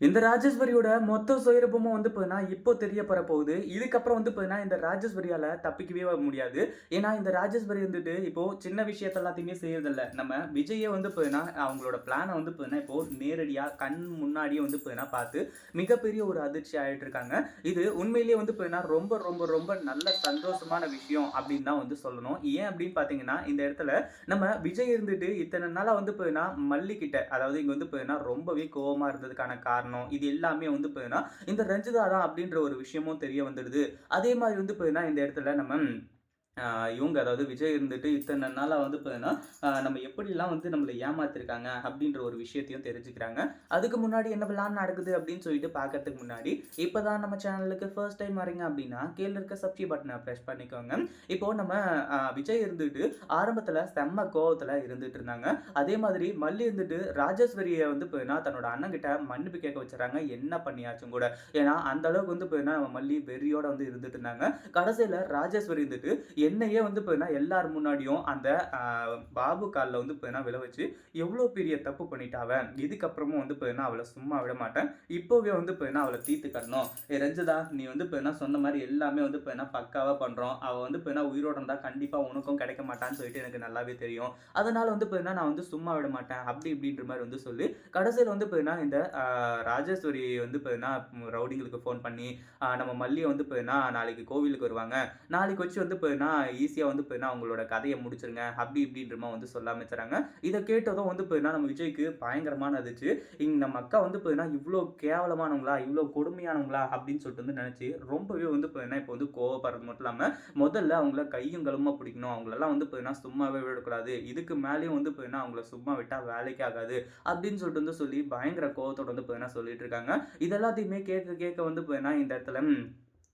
இந்த ராஜேஸ்வரியோட மொத்த சுயரூபமும் வந்து பார்த்தீங்கன்னா இப்போ தெரிய போற போகுது இதுக்கப்புறம் வந்து பார்த்தீங்கன்னா இந்த ராஜேஸ்வரியால தப்பிக்கவே முடியாது. ஏன்னா இந்த ராஜேஸ்வரி வந்துட்டு இப்போ சின்ன விஷயத்த எல்லாத்தையுமே செய்யறதில்ல. நம்ம விஜயை வந்து பார்த்தீங்கன்னா அவங்களோட பிளானை வந்து பார்த்தீங்கன்னா இப்போ நேரடியாக கண் முன்னாடியே வந்து பார்த்தீங்கன்னா பார்த்து மிகப்பெரிய ஒரு அதிர்ச்சி ஆயிட்டு இருக்காங்க. இது உண்மையிலேயே வந்து பார்த்தீங்கன்னா ரொம்ப ரொம்ப ரொம்ப நல்ல சந்தோஷமான விஷயம் அப்படின்னு தான் வந்து சொல்லணும். ஏன் அப்படின்னு பார்த்தீங்கன்னா இந்த இடத்துல நம்ம விஜய் இருந்துட்டு இத்தனை நாளாக வந்து பார்த்தீங்கன்னா மல்லிக்கிட்ட அதாவது இங்கே வந்து பார்த்தீங்கன்னா ரொம்பவே கோவமா இருந்ததுக்கான காரணம் இது எல்லாமே வந்து பார்த்தீங்கன்னா இந்த ரஞ்சிதா தான் அப்படின்ற ஒரு விஷயமும் தெரிய வந்துடுது. அதே மாதிரி வந்து பார்த்தீங்கன்னா இந்த இடத்துல நம்ம இவங்க அதாவது விஜய் இருந்துட்டு இத்தனை நாளாக வந்து பார்த்தீங்கன்னா நம்ம எப்படிலாம் வந்து நம்மளை ஏமாத்திருக்காங்க அப்படின்ற ஒரு விஷயத்தையும் தெரிஞ்சுக்கிறாங்க. அதுக்கு முன்னாடி என்ன பிளான் நடக்குது அப்படின்னு சொல்லிட்டு பார்க்கறதுக்கு முன்னாடி இப்போ தான் நம்ம சேனலுக்கு ஃபர்ஸ்ட் டைம் வரீங்க அப்படின்னா கீழே இருக்க சப்ஸ்கிரைப் பட்டனை ப்ரெஸ் பண்ணிக்கோங்க. இப்போ நம்ம விஜய் இருந்துட்டு ஆரம்பத்தில் செம்ம கோவத்தில் இருந்துட்டு இருந்தாங்க. அதே மாதிரி மல்லி இருந்துட்டு ராஜேஸ்வரியை வந்து பார்த்தீங்கன்னா தன்னோட அண்ணன் கிட்ட மன்னிப்பு கேட்க வச்சுறாங்க என்ன பண்ணியாச்சும் கூட. ஏன்னா அந்த அளவுக்கு வந்து பார்த்தீங்கன்னா நம்ம மல்லி வெறியோட வந்து இருந்துட்டு இருந்தாங்க. கடைசியில் ராஜேஸ்வரி இருந்துட்டு என்னையே வந்து பார்த்தீங்கன்னா எல்லார் முன்னாடியும் அந்த பாபு காலில் வந்து பார்த்தீங்கன்னா விளை வச்சு எவ்வளோ பெரிய தப்பு பண்ணிட்டாவன் இதுக்கப்புறமும் வந்து பார்த்தீங்கன்னா அவளை சும்மா விட மாட்டேன் இப்போவே வந்து பார்த்தீங்கன்னா அவளை தீர்த்து கட்டணும் ஏ ரஞ்சிதா நீ வந்து பார்த்தீங்கன்னா சொன்ன மாதிரி எல்லாமே வந்து பார்த்தீங்கன்னா பக்காவாக பண்ணுறோம் அவள் வந்து பார்த்தீங்கன்னா உயிரோட இருந்தால் கண்டிப்பாக உனக்கும் கிடைக்க மாட்டான்னு சொல்லிட்டு எனக்கு நல்லாவே தெரியும் அதனால் வந்து பார்த்தீங்கன்னா நான் வந்து சும்மா விட மாட்டேன் அப்படி இப்படின்ற மாதிரி வந்து சொல்லி கடைசியில் வந்து பார்த்தீங்கன்னா இந்த ராஜேஸ்வரி வந்து பார்த்தீங்கன்னா ரவுடிங்களுக்கு ஃபோன் பண்ணி நம்ம மல்லியை வந்து பார்த்தீங்கன்னா நாளைக்கு கோவிலுக்கு வருவாங்க நாளைக்கு வச்சு வந்து பார்த்தீங்கன்னா ஈஸியாக வந்து போயினா அவங்களோட கதையை முடிச்சிருங்க. அப்படி இப்படின்றமா வந்து சொல்ல ஆரம்பிச்சுறாங்க இதை கேட்டதும் வந்து போயினா நம்ம விஜய்க்கு பயங்கரமான இருந்துச்சு இங்கே நம்ம அக்கா வந்து பார்த்தீங்கன்னா இவ்வளோ கேவலமானவங்களா இவ்வளோ கொடுமையானவங்களா அப்படின்னு சொல்லிட்டு வந்து நினச்சி ரொம்பவே வந்து பார்த்தீங்கன்னா இப்போ வந்து கோவப்படுறது மட்டும் இல்லாமல் முதல்ல அவங்கள கையும் களுமா பிடிக்கணும். அவங்களெல்லாம் வந்து பார்த்தீங்கன்னா சும்மாவே விடக்கூடாது. இதுக்கு மேலேயும் வந்து போயினா அவங்கள சும்மா விட்டால் வேலைக்கு ஆகாது அப்படின்னு சொல்லிட்டு வந்து சொல்லி பயங்கர கோவத்தோட வந்து பார்த்தீங்கன்னா சொல்லிட்டு இருக்காங்க. இதெல்லாத்தையுமே கேட்க கேட்க வந்து போயினா இந்த இடத்துல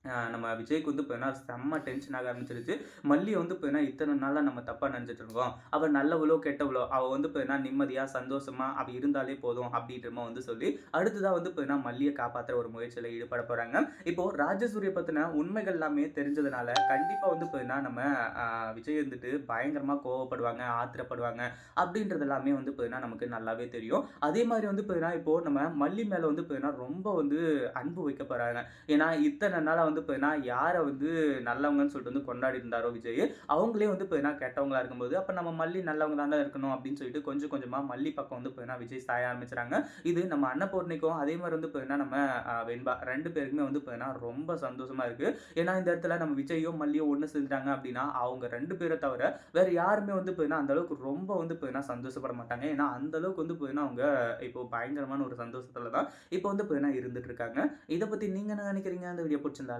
நம்ம விஜய்க்கு வந்து பார்த்தீங்கன்னா செம்ம டென்ஷன் ஆக ஆரம்பிச்சிருச்சு. மல்லி வந்து பார்த்தீங்கன்னா இத்தனை நாளாக நம்ம தப்பாக நினச்சிட்டு இருக்கோம். அவள் நல்லவளோ கெட்டவளோ அவள் வந்து பார்த்தீங்கன்னா நிம்மதியாக சந்தோஷமாக அவள் இருந்தாலே போதும் அப்படின்றமா வந்து சொல்லி அடுத்ததாக வந்து பார்த்தீங்கன்னா மல்லியை காப்பாற்றுற ஒரு முயற்சியில் ஈடுபட போகிறாங்க இப்போது ராஜசூரிய பற்றின உண்மைகள் எல்லாமே தெரிஞ்சதுனால கண்டிப்பாக வந்து பார்த்தீங்கன்னா நம்ம விஜய் வந்துட்டு பயங்கரமாக கோவப்படுவாங்க ஆத்திரப்படுவாங்க அப்படின்றது எல்லாமே வந்து பார்த்தீங்கன்னா நமக்கு நல்லாவே தெரியும். அதே மாதிரி வந்து பார்த்தீங்கன்னா இப்போது நம்ம மல்லி மேலே வந்து பார்த்தீங்கன்னா ரொம்ப வந்து அன்பு வைக்க போகிறாங்க ஏன்னா இத்தனை நாளாக வந்து பார்த்தீங்கன்னா யாரை வந்து நல்லவங்கன்னு சொல்லிட்டு வந்து கொண்டாடி இருந்தாரோ விஜய் அவங்களே வந்து பார்த்தீங்கன்னா கெட்டவங்களா இருக்கும்போது அப்போ நம்ம மல்லி நல்லவங்க தானே இருக்கணும் அப்படின்னு சொல்லிட்டு கொஞ்சம் கொஞ்சமாக மல்லி பக்கம் வந்து பார்த்தீங்கன்னா விஜய் சாய ஆரம்பிச்சுறாங்க. இது நம்ம அன்னபூர்ணிக்கும் அதே மாதிரி வந்து பார்த்தீங்கன்னா நம்ம வெண்பா ரெண்டு பேருக்குமே வந்து பார்த்தீங்கன்னா ரொம்ப சந்தோஷமா இருக்கு. ஏன்னா இந்த இடத்துல நம்ம விஜயோ மல்லியோ ஒன்று செஞ்சுட்டாங்க அப்படின்னா அவங்க ரெண்டு பேரை தவிர வேற யாருமே வந்து பார்த்தீங்கன்னா அந்த அளவுக்கு ரொம்ப வந்து பார்த்தீங்கன்னா சந்தோஷப்பட மாட்டாங்க. ஏன்னா அந்த அளவுக்கு வந்து பார்த்தீங்கன்னா அவங்க இப்போ பயங்கரமான ஒரு சந்தோஷத்துல தான் இப்போ வந்து பார்த்தீங்கன்னா இருந்துட்டு இருக்காங்க. இதை பற்றி நீங்கள் என்ன நினைக்கிறீங்க? அந்த வீடியோ பிடிச்சிருந்தா